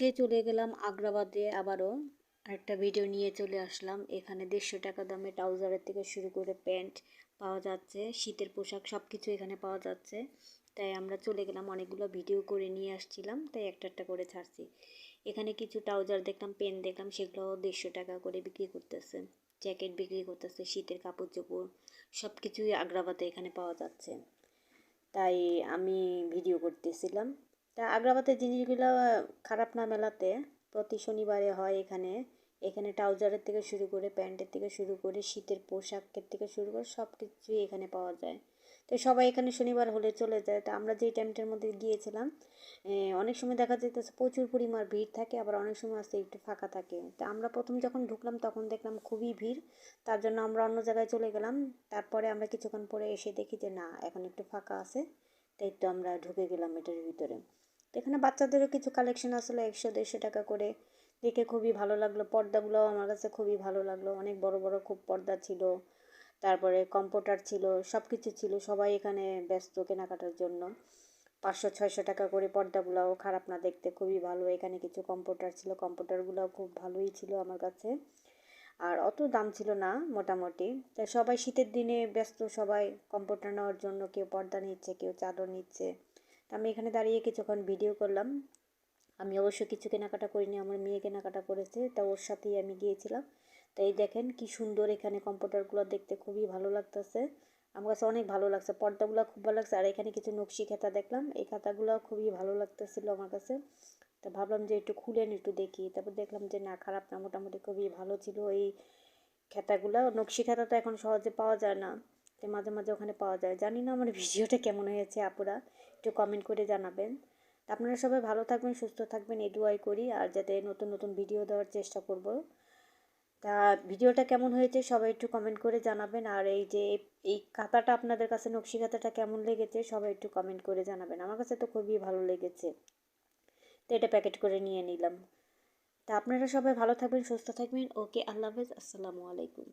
আজকে চলে গেলাম আগ্রাবাদে আবারও। আরেকটা ভিডিও নিয়ে চলে আসলাম। এখানে দেড়শো টাকা দামে ট্রাউজারের থেকে শুরু করে প্যান্ট পাওয়া যাচ্ছে, শীতের পোশাক সব কিছু এখানে পাওয়া যাচ্ছে। তাই আমরা চলে গেলাম, অনেকগুলো ভিডিও করে নিয়ে আসছিলাম, তাই একটা একটা করে ছাড়ছি। এখানে কিছু ট্রাউজার দেখলাম, পেন দেখলাম সেগুলো দেড়শো টাকা করে বিক্রি করতেছে। জ্যাকেট বিক্রি করতেছে, শীতের কাপড় চোপড় সব কিছুই আগ্রাবাদে এখানে পাওয়া যাচ্ছে। তাই আমি ভিডিও করতেছিলাম। তা আগ্রাবাদের জিনিসগুলো খারাপ না মেলাতে। প্রতি শনিবারে হয় এখানে। এখানে ট্রাউজারের থেকে শুরু করে, প্যান্টের থেকে শুরু করে, শীতের পোশাকের থেকে শুরু করে সব কিছুই এখানে পাওয়া যায়। তো সবাই এখানে শনিবার হলে চলে যায়। তা আমরা যেই টাইমটার মধ্যে গিয়েছিলাম অনেক সময় দেখা যেতেছে প্রচুর পরিমাণ ভিড় থাকে, আবার অনেক সময় আসতে একটু ফাঁকা থাকে। তা আমরা প্রথম যখন ঢুকলাম, তখন দেখলাম খুবই ভিড়। তার জন্য আমরা অন্য জায়গায় চলে গেলাম। তারপরে আমরা কিছুক্ষণ পরে এসে দেখি যে, না, এখন একটু ফাঁকা আছে। তাই তো আমরা ঢুকে গেলাম এটার ভিতরে। তো এখানে বাচ্চাদেরও কিছু কালেকশন আসলে একশো, দেড়শো টাকা করে। দেখে খুবই ভালো লাগল। পর্দাগুলোও আমার কাছে খুবই ভালো লাগল। অনেক বড় বড় খুব পর্দা ছিল। তারপরে কম্পিউটার ছিল সব কিছু ছিল। সবাই এখানে ব্যস্ত কেনাকাটার জন্য। পাঁচশো, ছয়শো টাকা করে পর্দাগুলোও খারাপ না দেখতে খুবই ভালো। এখানে কিছু কম্পিউটার ছিল। কম্পিউটারগুলোও খুব ভালোই ছিল আমার কাছে। আর অত দাম ছিল না, মোটামুটি। তাই সবাই শীতের দিনে ব্যস্ত, সবাই কম্পিউটার নেওয়ার জন্য কেউ পর্দা নিচ্ছে, কেউ চাদর নিচ্ছে। আমি এখানে দাঁড়িয়ে কিছুক্ষণ ভিডিও করলাম। আমি অবশ্য কিছু কেনাকাটা করিনি, আমার মেয়ে কেনাকাটা করেছে, তা ওর সাথেই আমি গিয়েছিলাম। তাই দেখেন কি সুন্দর এখানে কম্পিউটারগুলো দেখতে খুবই ভালো লাগতেছে। আমার কাছে অনেক ভালো লাগছে, পর্দাগুলো খুব ভালো লাগছে, আর এখানে কিছু নকশি খাতা দেখলাম, এই খাতাগুলো খুবই ভালো লাগতেছিল আমার কাছে। তা ভাবলাম যে একটু খুলেন, একটু দেখি। তারপর দেখলাম যে না, খারাপ না, মোটামুটি খুবই ভালো ছিল এই খাতাগুলো। নকশি খাতা তো এখন সহজে পাওয়া যায় না। তো মাঝে মাঝে ওখানে পাওয়া যায়। জানি না আমার ভিডিওটা কেমন হয়েছে আপুরা, একটু কমেন্ট করে জানাবেন। আপনারা সবাই ভালো থাকবেন, সুস্থ থাকবেন এই দুয়াই করি, আর যাতে নতুন নতুন ভিডিও দেওয়ার চেষ্টা করব। তা ভিডিওটা কেমন হয়েছে সবাই একটু কমেন্ট করে জানাবেন, আর এই যে এই খাতাটা আপনাদের কাছে, নকশি খাতাটা কেমন লেগেছে সবাই একটু কমেন্ট করে জানাবেন। আমার কাছে তো খুবই ভালো লেগেছে। তো এটা প্যাকেট করে নিয়ে নিলাম। তা আপনারা সবাই ভালো থাকবেন, সুস্থ থাকবেন। ওকে, আল্লাহ হাফেজ। আসসালামু আলাইকুম।